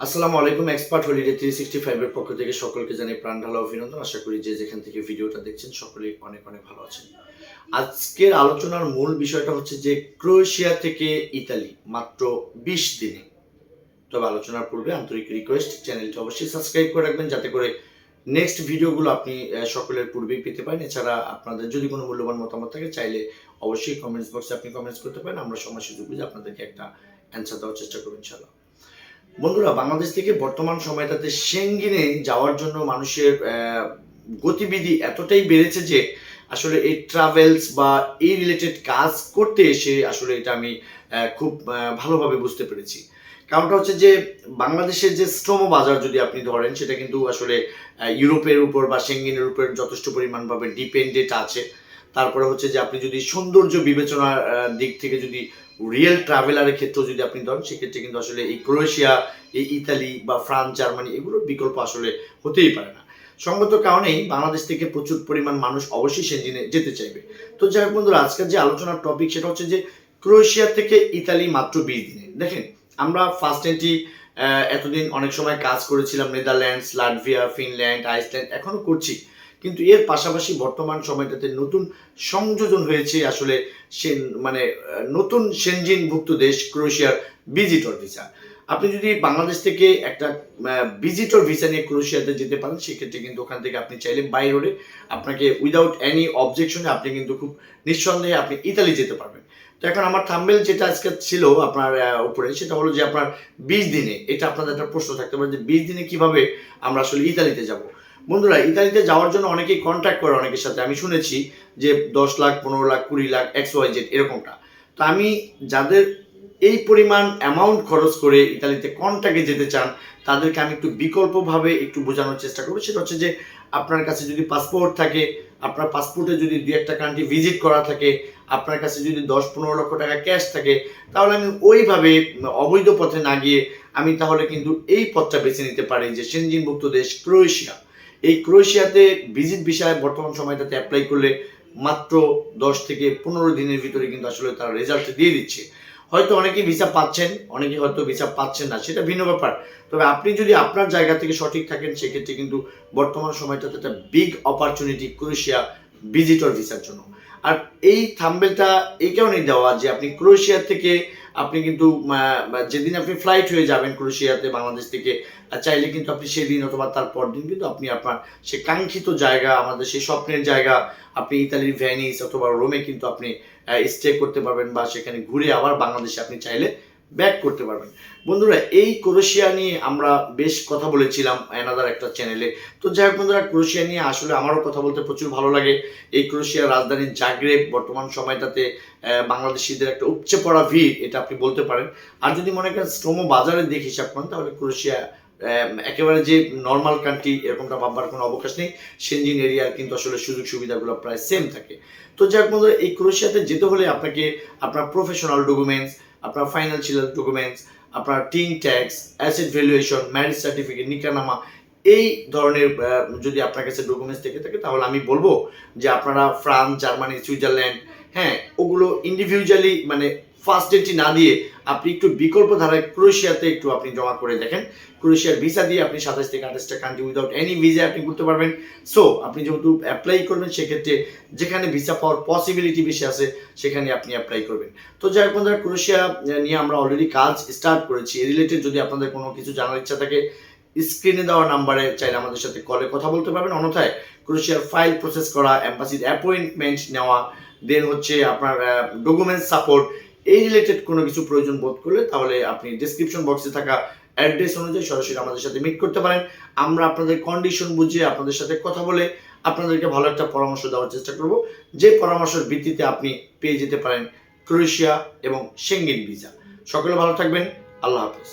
আসসালামু আলাইকুম expert holiday three sixty ফাইভের পক্ষ থেকে সকলকে জানাই প্রাণ ঢালা অভিনন্দন। আশা করি যে যেখান থেকে ভিডিওটা দেখছেন সকলেই অনেক অনেক ভালো আছেন। আজকের আলোচনার মূল বিষয়টা হচ্ছে যে ক্রোয়েশিয়া থেকে ইতালি মাত্র বিশ দিনে। তবে আলোচনার পূর্বে আন্তরিক রিকোয়েস্ট চ্যানেলটি অবশ্যই সাবস্ক্রাইব করে রাখবেন যাতে করে নেক্সট ভিডিওগুলো আপনি সকলের পূর্বেই পেতে পারেন। এছাড়া আপনাদের যদি কোনো মূল্যবান মতামত থাকে, চাইলে অবশ্যই কমেন্টস বক্সে আপনি কমেন্টস করতে পারেন। আমরা সময় সুযোগ বুঝে আপনাদেরকে একটা অ্যান্সার দেওয়ার চেষ্টা করব ইনশাল্লাহ বন্ধুরা, বাংলাদেশ থেকে বর্তমান সময়টাতে সেঙ্গিনে যাওয়ার জন্য মানুষের গতিবিধি এতটাই বেড়েছে যে আসলে এই ট্রাভেলস বা এই রিলেটেড কাজ করতে এসে আসলে এটা আমি খুব ভালোভাবে বুঝতে পেরেছি। কারণটা হচ্ছে যে বাংলাদেশের যে শ্রম বাজার যদি আপনি ধরেন, সেটা কিন্তু আসলে ইউরোপের উপর বা সেঙ্গিনের উপর যথেষ্ট পরিমাণভাবে ডিপেন্ডেন্ট আছে। তারপরে হচ্ছে যে আপনি যদি সৌন্দর্য বিবেচনার দিক থেকে যদি রিয়েল ট্রাভেলারের ক্ষেত্রেও যদি আপনি ধরেন, সেক্ষেত্রে কিন্তু আসলে এই ক্রোয়েশিয়া, এই ইতালি বা ফ্রান্স, জার্মানি এগুলোর বিকল্প আসলে হতেই পারে না। সঙ্গত কারণেই বাংলাদেশ থেকে প্রচুর পরিমাণ মানুষ অবশ্যই সেঞ্জিনে যেতে চাইবে। তো যাই হোক বন্ধুরা, আজকের যে আলোচনার টপিক সেটা হচ্ছে যে ক্রোয়েশিয়া থেকে ইতালি মাত্র বিশ দিনে। দেখেন, আমরা ফার্স্ট এন্ট্রি এতদিন অনেক সময় কাজ করেছিলাম, নেদারল্যান্ডস, লাটভিয়া, ফিনল্যান্ড, আইসল্যান্ড এখনও করছি। কিন্তু এর পাশাপাশি বর্তমান সময়টাতে নতুন সংযোজন হয়েছে আসলে সে মানে নতুন সেনজিনভুক্ত দেশ ক্রোয়েশিয়ার ভিজিটর ভিসা। আপনি যদি বাংলাদেশ থেকে একটা ভিজিটর ভিসা নিয়ে ক্রোয়েশিয়াতে যেতে পারেন, সেক্ষেত্রে কিন্তু ওখান থেকে আপনি চাইলে বাই রোডে আপনাকে উইদাউট এনি অবজেকশনে আপনি কিন্তু খুব নিঃসন্দেহে আপনি ইতালি যেতে পারবেন। তো এখন আমার থাম্বেল যেটা আজকে ছিল আপনার উপরে, সেটা হলো যে আপনার বিশ দিনে, এটা আপনাদের একটা প্রশ্ন থাকতে পারে যে বিশ দিনে কীভাবে আমরা আসলে ইতালিতে যাব। বন্ধুরা, ইতালিতে যাওয়ার জন্য অনেকেই কন্ট্যাক্ট করে অনেকের সাথে। আমি শুনেছি যে দশ লাখ, পনেরো লাখ, কুড়ি লাখ, এক্স ওয়াই জেড এরকমটা। তো আমি যাদের এই পরিমাণ অ্যামাউন্ট খরচ করে ইতালিতে কন্ট্যাক্টে যেতে চান, তাদেরকে আমি একটু বিকল্পভাবে একটু বোঝানোর চেষ্টা করব। সেটা হচ্ছে যে, আপনার কাছে যদি পাসপোর্ট থাকে, আপনার পাসপোর্টে যদি দু একটা কান্ট্রি ভিজিট করা থাকে, আপনার কাছে যদি দশ, পনেরো লক্ষ টাকা ক্যাশ থাকে, তাহলে আমি ওইভাবে অবৈধ পথে না গিয়ে আমি তাহলে কিন্তু এই পথটা বেছে নিতে পারি যে সেনজিনভুক্ত দেশ ক্রোয়েশিয়া। এই ক্রোয়েশিয়াতে ভিজিট বিষয়ে বর্তমান সময়টাতে অ্যাপ্লাই করলে মাত্র দশ থেকে পনেরো দিনের ভিতরে কিন্তু আসলে তারা রেজাল্ট দিয়ে দিচ্ছে। হয়তো অনেকে ভিসা পাচ্ছেন অনেকে হয়তো ভিসা পাচ্ছেন না, সেটা ভিন্ন ব্যাপার। তবে আপনি যদি আপনার জায়গা থেকে সঠিক থাকেন, সেক্ষেত্রে কিন্তু বর্তমান সময়টাতে একটা বিগ অপরচুনিটি ক্রোয়েশিয়া ভিজিটর ভিসার জন্য। আর এই থাম্বেলটা এই কারণেই দেওয়া যে আপনি ক্রোয়েশিয়া থেকে আপনি কিন্তু যেদিন আপনি ফ্লাইট হয়ে যাবেন ক্রোয়েশিয়াতে বাংলাদেশ থেকে চাইলে কিন্তু আপনি সেদিন অথবা তার পর দিন কিন্তু আপনি আপনার সে কাঙ্ক্ষিত জায়গা, আমাদের সেই স্বপ্নের জায়গা, আপনি ইতালির ভ্যানিস অথবা রোমে কিন্তু আপনি স্টে করতে পারবেন বা সেখানে ঘুরে আবার বাংলাদেশে আপনি চাইলে ব্যাক করতে পারবেন। বন্ধুরা, এই ক্রোশিয়া নিয়ে আমরা বেশ কথা বলেছিলাম অ্যানাদার একটা চ্যানেলে তো যাই হোক বন্ধুরা, ক্রোয়েশিয়া নিয়ে আসলে আমারও কথা বলতে প্রচুর ভালো লাগে। এই ক্রোশিয়ার রাজধানী জাগ্রেব বর্তমান সময়টাতে বাংলাদেশিদের একটা উপচে পড়া ভিড়, এটা আপনি বলতে পারেন। আর যদি মনে করেন শ্রম বাজারের দিক হিসাব করেন, তাহলে ক্রোশিয়া একেবারে যে নর্মাল কান্ট্রি এরকমটা ভাববার কোনো অবকাশ নেই। সেনজিন এরিয়ার কিন্তু আসলে সুযোগ সুবিধাগুলো প্রায় সেম থাকে। তো যাক বন্ধুরা, এই ক্রোশিয়াতে যেতে হলে আপনাকে আপনার প্রফেশনাল ডকুমেন্টস আপনার ফাইন্যান্সিয়াল ডকুমেন্টস আপনার TIN tax asset valuation marriage certificate নিকানামা এই ধরনের যদি আপনার কাছে ডকুমেন্টস থেকে থাকে, তাহলে আমি বলব যে আপনারা ফ্রান্স, জার্মানি, সুইজারল্যান্ড হ্যাঁ ওগুলো ইন্ডিভিজুয়ালি মানে ফার্স্ট এন্ট্রি না দিয়ে আপনি একটু বিকল্প ধারায় ক্রোয়েশিয়াতে একটু আপনি জমা করে দেখেন। ক্রোয়েশিয়ার ভিসা দিয়ে আপনি সাতাশ থেকে আঠাশটা কান্ট্রি উইদাউট এনি ভিসা আপনি করতে পারবেন। সো আপনি যেহেতু অ্যাপ্লাই করবেন, সেক্ষেত্রে যেখানে ভিসা পাওয়ার পসিবিলিটি বেশি আছে, সেখানে আপনি অ্যাপ্লাই করবেন। তো যাই হোক বন্ধুরা, ক্রোয়েশিয়া নিয়ে আমরা অলরেডি কাজ স্টার্ট করেছি। এই রিলেটেড যদি আপনাদের কোনো কিছু জানার ইচ্ছা থাকে স্ক্রিনে দেওয়া নাম্বারে চাইলে আমাদের সাথে কলে কথা বলতে পারবেন। অন্যথায় ক্রোয়েশিয়ার ফাইল প্রসেস করা অ্যাম্বাসির অ্যাপয়েন্টমেন্ট নেওয়া দেন হচ্ছে আপনার ডকুমেন্টস সাপোর্ট এই রিলেটেড কোনো কিছু প্রয়োজন বোধ করলে তাহলে আপনি ডিসক্রিপশন বক্সে থাকা অ্যাড্রেস অনুযায়ী সরাসরি আমাদের সাথে মিট করতে পারেন। আমরা আপনাদের কন্ডিশন বুঝিয়ে আপনাদের সাথে কথা বলে আপনাদেরকে ভালো একটা পরামর্শ দেওয়ার চেষ্টা করব। যে পরামর্শের ভিত্তিতে আপনি পেয়ে যেতে পারেন ক্রোয়েশিয়া এবং সেঙ্গেন ভিসা সকলে ভালো থাকবেন। আল্লাহ হাফেজ।